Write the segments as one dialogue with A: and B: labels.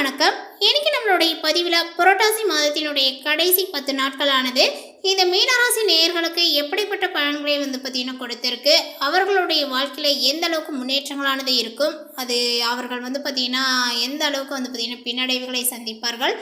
A: வணக்கம். இன்னைக்கு நம்மளுடைய பதிவில் புரட்டாசி மாதத்தினுடைய கடைசி பத்து நாட்களானது இந்த மீனராசி நேயர்களுக்கு எப்படிப்பட்ட பலன்களை வந்து பார்த்தீங்கன்னா கொடுத்துருக்கு? அவர்களுடைய வாழ்க்கையில் எந்த அளவுக்கு முன்னேற்றங்களானது இருக்கும்? அது அவர்கள் வந்து பார்த்திங்கன்னா எந்த அளவுக்கு வந்து பார்த்திங்கன்னா பின்னடைவுகளை சந்திப்பார்கள்?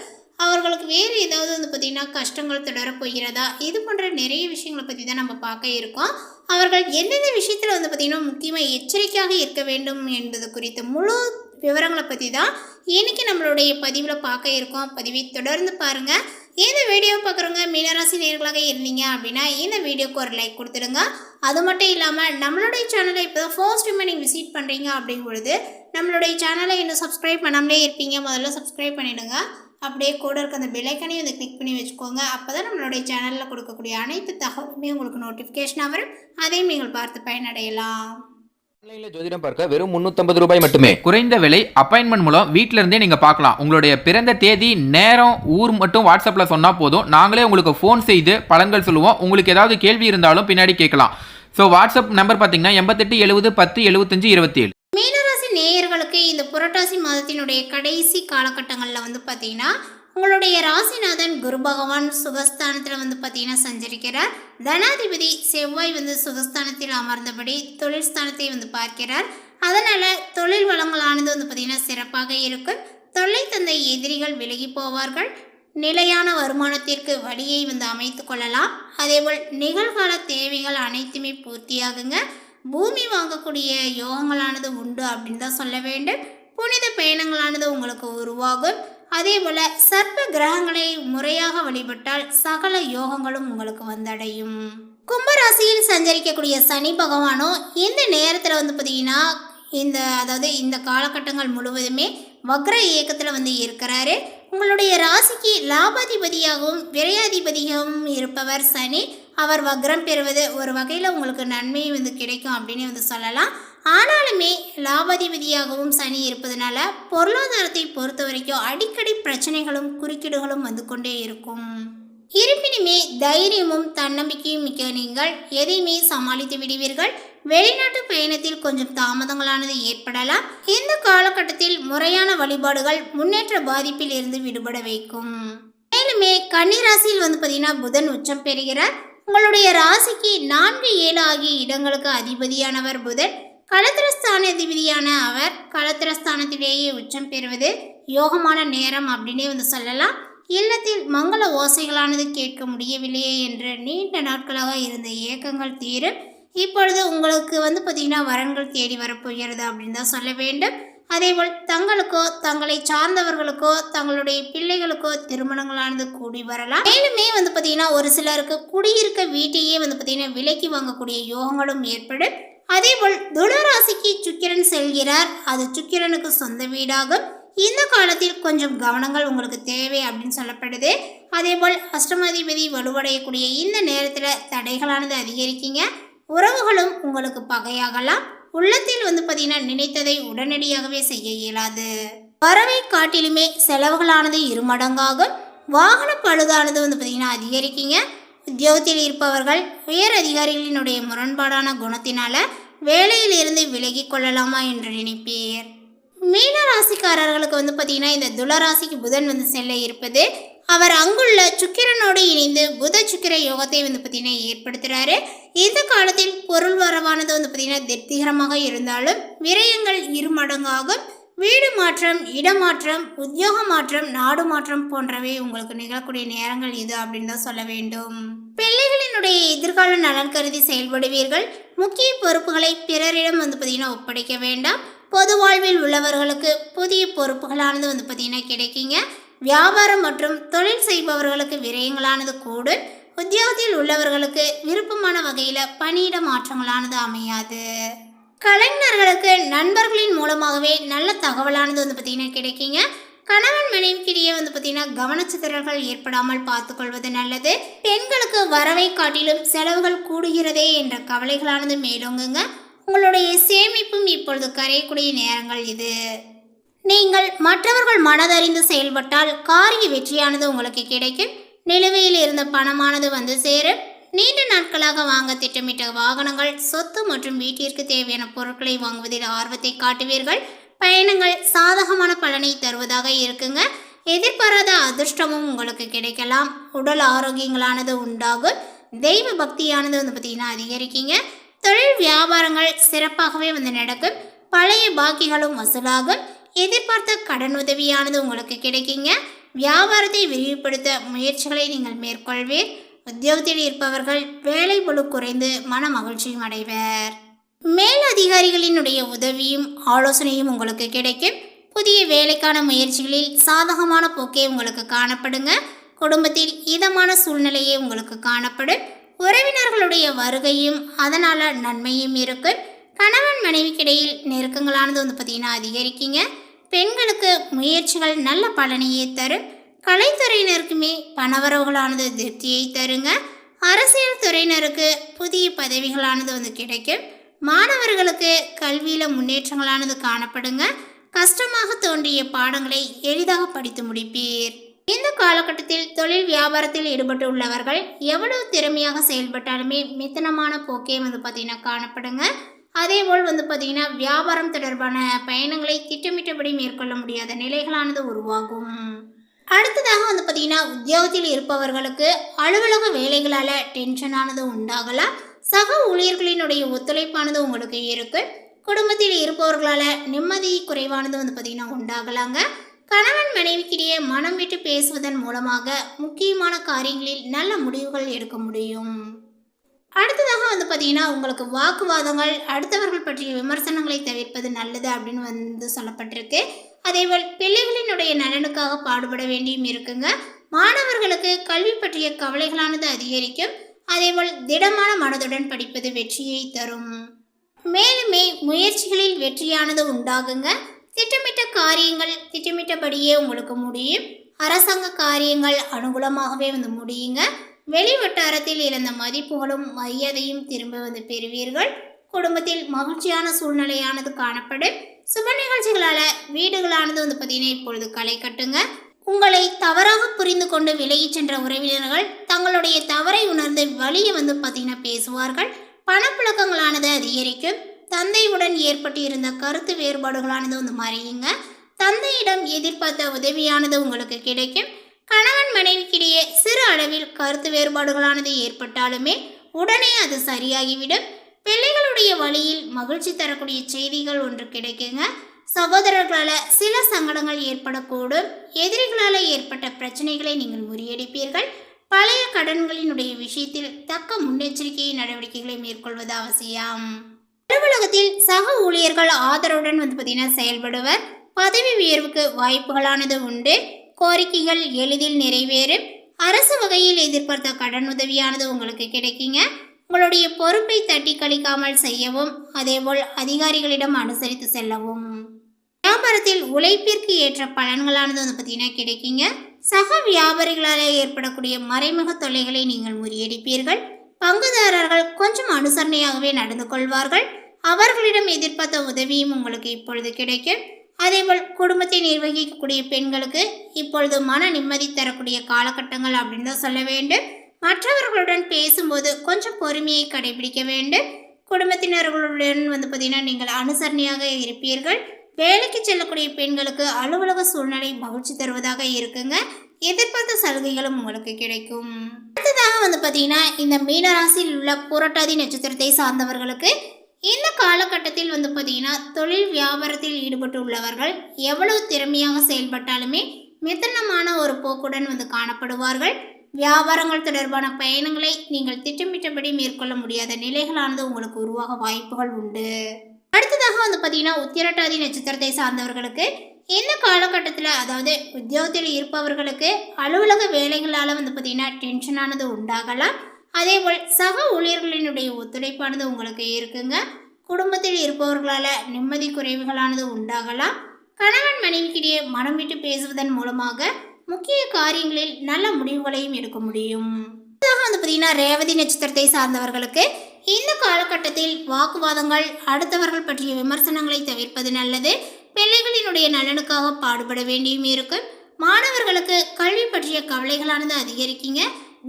A: அவர்களுக்கு வேறு ஏதாவது வந்து பார்த்திங்கன்னா கஷ்டங்கள் தொடரப்போகிறதா இது போன்ற நிறைய விஷயங்களை பற்றி தான் நம்ம பார்க்க இருக்கோம். அவர்கள் எந்தெந்த விஷயத்தில் வந்து பார்த்திங்கன்னா முக்கியமாக எச்சரிக்கையாக இருக்க வேண்டும் என்பது குறித்து முழு விவரங்களை பற்றி தான் இன்றைக்கி நம்மளுடைய பதிவில் பார்க்க இருக்கோம். பதிவை தொடர்ந்து பாருங்கள் இந்த வீடியோ பார்க்குறவங்க மீனராசி நேர்களாக இருந்தீங்க அப்படின்னா இந்த வீடியோக்கு ஒரு லைக் கொடுத்துடுங்க. அது மட்டும் இல்லாமல் நம்மளுடைய சேனலை இப்போ தான் ஃபர்ஸ்ட் டைம் நீங்கள் விசிட் பண்ணுறீங்க அப்படிங்கும் பொழுது நம்மளுடைய சேனலை இன்னும் சப்ஸ்கிரைப் பண்ணாமலே இருப்பீங்க. முதல்ல சப்ஸ்கிரைப் பண்ணிவிடுங்க அப்படியே கூட இருக்க அந்த பெலைக்கனையும் வந்து கிளிக் பண்ணி வச்சுக்கோங்க. அப்போ தான் நம்மளுடைய சேனலில் கொடுக்கக்கூடிய அனைத்து தகவலுமே உங்களுக்கு நோட்டிஃபிகேஷனாக வரும். அதையும் நீங்கள் பார்த்து பயனடையலாம்.
B: ஆன்லைன்ல ஜோதிடம் பார்க்க வெறும் 350 ரூபாய் மட்டுமே.
C: குறைந்த விலை அப்பாயின்மெண்ட் மூலம் வீட்டில இருந்தே நீங்க பார்க்கலாம். உங்களுடைய பிறந்த தேதி நேரம் ஊர் மட்டும் வாட்ஸ்அப்ல சொன்னா போதும். நாங்களே உங்களுக்கு ஃபோன் செய்து பலன்கள் சொல்லுவோம். உங்களுக்கு ஏதாவது கேள்வி இருந்தாலும் பின்னாடி கேட்கலாம். ஸோ வாட்ஸ்அப் நம்பர் பார்த்தீங்கன்னா எண்பத்தெட்டு எழுபது பத்து எழுபத்தஞ்சு இருபத்தி ஏழு
A: மீனராசி நேயர்களுக்கு இந்த புரட்டாசி மாதத்தினுடைய கடைசி காலகட்டங்களில் வந்து பார்த்தீங்கன்னா உங்களுடைய ராசிநாதன் குரு பகவான் சுகஸ்தானத்தில் வந்து பார்த்தீங்கன்னா சஞ்சரிக்கிறார். தனாதிபதி செவ்வாய் வந்து சுகஸ்தானத்தில் அமர்ந்தபடி தொழில் ஸ்தானத்தை வந்து பார்க்கிறார். அதனால் தொழில் வளங்களானது வந்து பார்த்தீங்கன்னா சிறப்பாக இருக்கும். தொல்லை தந்த எதிரிகள் விலகி போவார்கள். நிலையான வருமானத்திற்கு வழியை வந்து அமைத்து கொள்ளலாம். அதேபோல் நிகழ்கால தேவைகள் அனைத்துமே பூர்த்தியாகுங்க. பூமி வாங்கக்கூடிய யோகங்களானது உண்டு அப்படின்னு தான் சொல்ல வேண்டும். புனித பயணங்களானது உங்களுக்கு உருவாகும். அதே போல் சர்ப்ப கிரகங்களை முறையாக வழிபட்டால் சகல யோகங்களும் உங்களுக்கு வந்தடையும். கும்பராசியில் சஞ்சரிக்கக்கூடிய சனி பகவானும் இந்த நேரத்தில் வந்து பார்த்தீங்கன்னா இந்த அதாவது இந்த காலகட்டங்கள் முழுவதுமே வக்ர இயக்கத்தில் வந்து இருக்கிறாரு. உங்களுடைய ராசிக்கு லாபாதிபதியாகவும் விரையாதிபதியாகவும் இருப்பவர் சனி. அவர் வக்ரம் பெறுவது ஒரு வகையில் உங்களுக்கு நன்மை வந்து கிடைக்கும் அப்படின்னு வந்து சொல்லலாம். ஆனாலுமே லாபாதிபதியாகவும் சனி இருப்பதனால பொருளாதாரத்தை பொறுத்த வரைக்கும் அடிக்கடி பிரச்சனைகளும் குறுக்கீடுகளும் வந்து கொண்டே இருக்கும். இருப்பினுமே தைரியமும் தன்னம்பிக்கையும் மிக்க நீங்கள் எதையுமே சமாளித்து விடுவீர்கள். வெளிநாட்டு பயணத்தில் கொஞ்சம் தாமதங்களானது ஏற்படலாம். இந்த காலகட்டத்தில் முறையான வழிபாடுகள் முன்னேற்ற பாதிப்பில் இருந்து விடுபட வைக்கும். மேலுமே கன்னிராசியில் வந்து பார்த்தீங்கன்னா புதன் உச்சம் பெறுகிறார். உங்களுடைய ராசிக்கு நான்கு ஏழு ஆகிய இடங்களுக்கு அதிபதியானவர் புதன். களத்திரஸ்தான அதிபதியான அவர் களத்திரஸ்தானத்திலேயே உச்சம் பெறுவது யோகமான நேரம் அப்படின்னே வந்து சொல்லலாம். இல்லத்தில் மங்கள ஓசைகளானது கேட்க முடியவில்லையே என்று நீண்ட நாட்களாக இருந்த ஏக்கங்கள் தீரும். இப்பொழுது உங்களுக்கு வந்து பார்த்திங்கன்னா வரன்கள் தேடி வரப்போகிறது அப்படின்னு தான் சொல்ல வேண்டும். அதேபோல் தங்களுக்கோ தங்களை சார்ந்தவர்களுக்கோ தங்களுடைய பிள்ளைகளுக்கோ திருமணங்களானது கூடி வரலாம். மேலுமே வந்து பார்த்திங்கன்னா ஒரு சிலருக்கு குடியிருக்க வீட்டையே வந்து பார்த்திங்கன்னா விலைக்கு வாங்கக்கூடிய யோகங்களும் ஏற்படும். அதேபோல் துளராசிக்கு சுக்கிரன் செல்கிறார். அது சுக்கிரனுக்கு சொந்த வீடாகும் இந்த காலத்தில் கொஞ்சம் கவனங்கள் உங்களுக்கு தேவை அப்படின்னு சொல்லப்படுது. அதேபோல் அஷ்டமாதிபதி வலுவடையக்கூடிய இந்த நேரத்தில் தடைகளானது அதிகரிக்குங்க. உறவுகளும் உங்களுக்கு பகையாகலாம். உள்ளத்தில் வந்து பார்த்தீங்கன்னா நினைத்ததை உடனடியாகவே செய்ய இயலாது. வரவை காட்டிலுமே செலவுகளானது இருமடங்காகும். வாகன பழுதானது வந்து பார்த்தீங்கன்னா அதிகரிக்குங்க. உத்தியோகத்தில் இருப்பவர்கள் உயர் அதிகாரிகளினுடைய முரண்பாடான குணத்தினால வேலையிலிருந்து விலகி கொள்ளலாமா என்று நினைப்பீர். மீன ராசிக்காரர்களுக்கு வந்து பார்த்தீங்கன்னா இந்த துளராசிக்கு புதன் வந்து செல்ல இருப்பது அவர் அங்குள்ள சுக்கிரனோடு இணைந்து புத சுக்கிர யோகத்தை வந்து பார்த்தீங்கன்னா ஏற்படுத்துகிறாரு இந்த காலத்தில் பொருள் வரவானது வந்து பார்த்தீங்கன்னா திருப்திகரமாக இருந்தாலும் விரயங்கள் இருமடங்காகும். வீடு மாற்றம் இடமாற்றம் உத்தியோக மாற்றம் நாடு மாற்றம் போன்றவை உங்களுக்கு நிகழக்கூடிய நேரங்கள் இது அப்படின்னு தான் சொல்ல வேண்டும். பிள்ளைகளினுடைய எதிர்கால நலன் கருதி செயல்படுவீர்கள். முக்கிய பொறுப்புகளை பிறரிடம் வந்து பார்த்தீங்கன்னா ஒப்படைக்க வேண்டாம். பொது வாழ்வில் உள்ளவர்களுக்கு புதிய பொறுப்புகளானது வந்து பார்த்தீங்கன்னா கிடைக்குங்க. வியாபாரம் மற்றும் தொழில் செய்பவர்களுக்கு விரயங்களானது கூடும். உத்தியோகத்தில் உள்ளவர்களுக்கு விருப்பமான வகையில் பணியிட மாற்றங்களானது அமையாது. கலைஞர்களுக்கு நண்பர்களின் மூலமாகவே நல்ல தகவலானது வந்து பார்த்திங்கன்னா கிடைக்குங்க. கணவன் மனைவிக்கிடையே வந்து பார்த்திங்கன்னா கவனச்சிதறல்கள் ஏற்படாமல் பார்த்துக்கொள்வது நல்லது. பெண்களுக்கு வரவை காட்டிலும் செலவுகள் கூடுகிறதே என்ற கவலைகளானது மேலோங்குங்க. உங்களுடைய சேமிப்பும் இப்பொழுது கரையக்கூடிய நேரங்கள் இது. நீங்கள் மற்றவர்கள் மனதறிந்து செயல்பட்டால் காரிய வெற்றியானது உங்களுக்கு கிடைக்கும். நிலுவையில் இருந்த பணமானது வந்து சேரும். நீண்ட நாட்களாக வாங்க திட்டமிட்ட வாகனங்கள் சொத்து மற்றும் வீட்டிற்கு தேவையான பொருட்களை வாங்குவதில் ஆர்வத்தை காட்டுவீர்கள். பயணங்கள் சாதகமான பலனை தருவதாக இருக்குங்க. எதிர்பாராத அதிர்ஷ்டமும் உங்களுக்கு கிடைக்கலாம். உடல் ஆரோக்கியங்களானது உண்டாகும். தெய்வ பக்தியானது வந்து பார்த்திங்கன்னா அதிகரிக்குங்க. தொழில் வியாபாரங்கள் சிறப்பாகவே வந்து நடக்கும். பழைய பாக்கிகளும் வசூலாகும். எதிர்பார்த்த கடன் உதவியானது உங்களுக்கு கிடைக்குங்க. வியாபாரத்தை விரிவுபடுத்த முயற்சிகளை நீங்கள் மேற்கொள்வீர். உத்தியோகத்தில் இருப்பவர்கள் வேலை பளு குறைந்து மன மகிழ்ச்சியும் அடைவர். மேல் அதிகாரிகளினுடைய உதவியும் ஆலோசனையும் உங்களுக்கு கிடைக்கும். புதிய வேலைக்கான முயற்சிகளில் சாதகமான போக்கே உங்களுக்கு காணப்படுங்க. குடும்பத்தில் இதமான சூழ்நிலையே உங்களுக்கு காணப்படும். உறவினர்களுடைய வருகையும் அதனால் நன்மையும் இருக்கும். கணவன் மனைவிக்கிடையில் நெருக்கங்களானது வந்து பார்த்திங்கன்னா அதிகரிக்குங்க. பெண்களுக்கு முயற்சிகள் நல்ல பலனையே தரும். கலைத்துறையினருக்குமே பணவரவுகளானது திருப்தியை தருங்க. அரசியல் துறையினருக்கு புதிய பதவிகளானது வந்து கிடைக்கும். மாணவர்களுக்கு கல்வியில் முன்னேற்றங்களானது காணப்படுங்க. கஷ்டமாக தோன்றிய பாடங்களை எளிதாக படித்து முடிப்பீர். இந்த காலகட்டத்தில் தொழில் வியாபாரத்தில் ஈடுபட்டு உள்ளவர்கள் எவ்வளவு திறமையாக செயல்பட்டாலுமே மித்தனமான போக்கே வந்து பார்த்திங்கன்னா காணப்படுங்க. அதேபோல் வந்து பார்த்திங்கன்னா வியாபாரம் தொடர்பான பயணங்களை திட்டமிட்டபடி மேற்கொள்ள முடியாத நிலைகளானது உருவாகும். அடுத்ததாக வந்து பார்த்திங்கன்னா உத்தியோகத்தில் இருப்பவர்களுக்கு அலுவலக வேலைகளால் டென்ஷனானது உண்டாகலாம். சக ஊழியர்களினுடைய ஒத்துழைப்பானது உங்களுக்கு இருக்கு. குடும்பத்தில் இருப்பவர்களால் நிம்மதி குறைவானது வந்து பார்த்திங்கன்னா உண்டாகலாங்க. கணவன் மனைவிக்கிடையே மனம் விட்டு பேசுவதன் மூலமாக முக்கியமான காரியங்களில் நல்ல முடிவுகள் எடுக்க முடியும். அடுத்ததாக வந்து பார்த்தீங்கன்னா உங்களுக்கு வாக்குவாதங்கள் அடுத்தவர்கள் பற்றிய விமர்சனங்களை தவிர்ப்பது நல்லது அப்படின்னு வந்து சொல்லப்பட்டிருக்கு. அதேபோல் பிள்ளைகளினுடைய நலனுக்காக பாடுபட வேண்டியும் இருக்குங்க. மாணவர்களுக்கு கல்வி பற்றிய கவலைகளானது அதிகரிக்கும். அதேபோல் திடமான மனதுடன் படிப்பது வெற்றியை தரும். மேலுமே முயற்சிகளில் வெற்றியானது உண்டாகுங்க. திட்டமிட்ட காரியங்கள் திட்டமிட்டபடியே உங்களுக்கு முடியும். அரசாங்க காரியங்கள் அனுகூலமாகவே வந்து முடியுங்க. வெளி வட்டாரத்தில் இழந்த மதிப்புகளும் மரியாதையும் திரும்ப வந்து பெறுவீர்கள். குடும்பத்தில் மகிழ்ச்சியான சூழ்நிலையானது காணப்படும். சுப நிகழ்ச்சிகளால் வீடுகளானது வந்து பார்த்தீங்கன்னா இப்பொழுது களை கட்டுங்க. உங்களை தவறாக புரிந்து கொண்டு விலகிச் சென்ற உறவினர்கள் தங்களுடைய தவறை உணர்ந்து வழியை வந்து பார்த்தீங்கன்னா பேசுவார்கள். பணப்புழக்கங்களானது அதிகரிக்கும். தந்தையுடன் ஏற்பட்டு இருந்த கருத்து வேறுபாடுகளானது வந்து மறையுங்க. தந்தையிடம் எதிர்பார்த்த உதவியானது உங்களுக்கு கிடைக்கும். கணவன் மனைவிக்கிடையே சிறு அளவில் கருத்து வேறுபாடுகளானது ஏற்பட்டாலுமே உடனே அது சரியாகிவிடும். பிள்ளைகளுடைய வழியில் மகிழ்ச்சி தரக்கூடிய செய்திகள் ஒன்று கிடைக்குங்க. சகோதரர்களால் சில சங்கடங்கள் ஏற்படக்கூடும். எதிரிகளால் ஏற்பட்ட பிரச்சனைகளை நீங்கள் முறியடிப்பீர்கள். பழைய கடன்களினுடைய விஷயத்தில் தக்க முன்னெச்சரிக்கை நடவடிக்கைகளை மேற்கொள்வது அவசியம். அலுவலகத்தில் சக ஊழியர்கள் ஆதரவுடன் வந்து பார்த்தீங்கன்னா செயல்படுவர். பதவி உயர்வுக்கு வாய்ப்புகளானது உண்டு. கோரிக்கைகள் எளிதில் நிறைவேறும். அரசு வகையில் எதிர்பார்த்த கடன் உதவியானது உங்களுக்கு கிடைக்குங்க. உங்களுடைய பொறுப்பை தட்டி கழிக்காமல் செய்யவும் அதேபோல் அதிகாரிகளிடம் அனுசரித்து செல்லவும். வியாபாரத்தில் உழைப்பிற்கு ஏற்ற பலன்களானது வந்து பார்த்தீங்கன்னா கிடைக்குங்க. சக வியாபாரிகளால் ஏற்படக்கூடிய மறைமுக தொல்லைகளை நீங்கள் முறியடிப்பீர்கள். பங்குதாரர்கள் கொஞ்சம் அனுசரணையாகவே நடந்து கொள்வார்கள். அவர்களிடம் எதிர்பார்த்த உதவியும் உங்களுக்கு இப்பொழுது கிடைக்கும். அதேபோல் குடும்பத்தை நிர்வகிக்கக்கூடிய பெண்களுக்கு இப்பொழுது மன நிம்மதி தரக்கூடிய காலகட்டங்கள் அப்படின்னு தான் சொல்ல வேண்டும். மற்றவர்களுடன் பேசும்போது கொஞ்சம் பொறுமையை கடைபிடிக்க வேண்டும். குடும்பத்தினர்களுடன் வந்து பார்த்தீங்கன்னா நீங்கள் அனுசரணையாக இருப்பீர்கள். வேலைக்கு செல்லக்கூடிய பெண்களுக்கு அலுவலக சூழ்நிலை மகிழ்ச்சி தருவதாக இருக்குங்க. எதிர்பார்த்த சலுகைகளும் உங்களுக்கு கிடைக்கும். அடுத்ததாக வந்து பார்த்தீங்கன்னா இந்த மீனராசியில் உள்ள புரட்டாதி நட்சத்திரத்தை சார்ந்தவர்களுக்கு இந்த காலகட்டத்தில் வந்து பார்த்தீங்கன்னா தொழில் வியாபாரத்தில் ஈடுபட்டு உள்ளவர்கள் எவ்வளவு திறமையாக செயல்பட்டாலுமே மிதனமான ஒரு போக்குடன் வந்து காணப்படுவார்கள். வியாபாரங்கள் தொடர்பான பயணங்களை நீங்கள் திட்டமிட்டபடி மேற்கொள்ள முடியாத நிலைகளானது உங்களுக்கு உருவாக வாய்ப்புகள் உண்டு. அடுத்ததாக வந்து பார்த்தீங்கன்னா உத்திரட்டாதி நட்சத்திரத்தை சார்ந்தவர்களுக்கு இந்த காலகட்டத்தில் அதாவது உத்தியோகத்தில் இருப்பவர்களுக்கு அலுவலக வேலைகளால் வந்து பார்த்தீங்கன்னா டென்ஷனானது உண்டாகலாம். அதேபோல் சக ஊழியர்களினுடைய ஒத்துழைப்பானது உங்களுக்கு இருக்குங்க. குடும்பத்தில் இருப்பவர்களால் நிம்மதி குறைவுகளானது உண்டாகலாம். கணவன் மனைவிக்கிடையே மனம் விட்டு பேசுவதன் மூலமாக முக்கிய காரியங்களில் நல்ல முடிவுகளையும் எடுக்க முடியும். வந்து பார்த்தீங்கன்னா ரேவதி நட்சத்திரத்தை சார்ந்தவர்களுக்கு இந்த காலகட்டத்தில் வாக்குவாதங்கள் அடுத்தவர்கள் பற்றிய விமர்சனங்களை தவிர்ப்பது நல்லது. பிள்ளைகளினுடைய நலனுக்காக பாடுபட வேண்டியும் இருக்கும். மாணவர்களுக்கு கல்வி பற்றிய கவலைகளானது அதிகரிக்குங்க.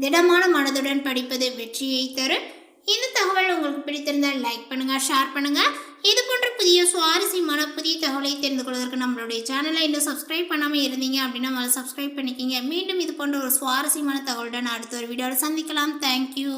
A: திடமான மனதுடன் படிப்பது வெற்றியை தரும். இந்த தகவல் உங்களுக்கு பிடித்திருந்தால் லைக் பண்ணுங்கள் ஷேர் பண்ணுங்கள் இது போன்ற புதிய சுவாரஸ்யமான புதிய தகவலை தெரிந்து கொள்வதற்கு நம்மளுடைய சேனலை இன்னும் சப்ஸ்கிரைப் பண்ணாமல் இருந்தீங்க அப்படின்னா முதல்ல சப்ஸ்கிரைப் பண்ணிக்கிங்க. மீண்டும் இது போன்ற ஒரு சுவாரஸ்யமான தகவலுடன் அடுத்த ஒரு வீடியோவில் சந்திக்கலாம். தேங்க்யூ